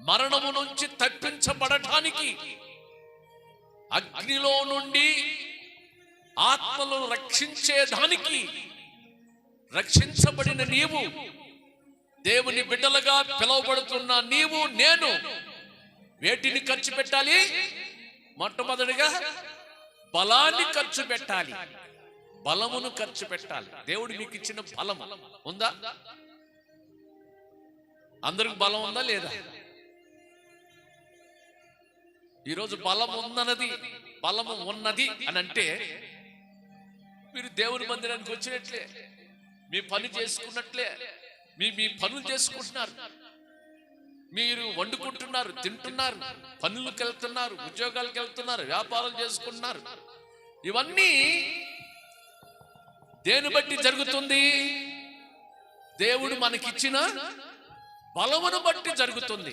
మరణము నుంచి తప్పించబడటానికి అగ్నిలో నుండి ఆత్మలను రక్షించేదానికి రక్షించబడిన నీవు దేవుని బిడ్డలుగా పిలువబడుతున్న నీవు నేను వేటిని ఖర్చు పెట్టాలి? మొట్టమొదటిగా బలాన్ని ఖర్చు పెట్టాలి. బలమును ఖర్చు పెట్టాలి. దేవుడు మీకు ఇచ్చిన బలము ఉందా? అందరికి బలం ఉందా లేదా? ఈరోజు బలం ఉందన్నది బలము ఉన్నది అని అంటే మీరు దేవుని మందిరానికి వచ్చినట్లే మీ పని చేసుకున్నట్లే మీ మీ పనులు చేసుకుంటున్నారు. మీరు వండుకుంటున్నారు తింటున్నారు పనులకు వెళ్తున్నారు ఉద్యోగాలకు వెళ్తున్నారు వ్యాపారం చేసుకుంటున్నారు. ఇవన్నీ దేని బట్టి జరుగుతుంది? దేవుడు మనకిచ్చిన బలమును బట్టి జరుగుతుంది.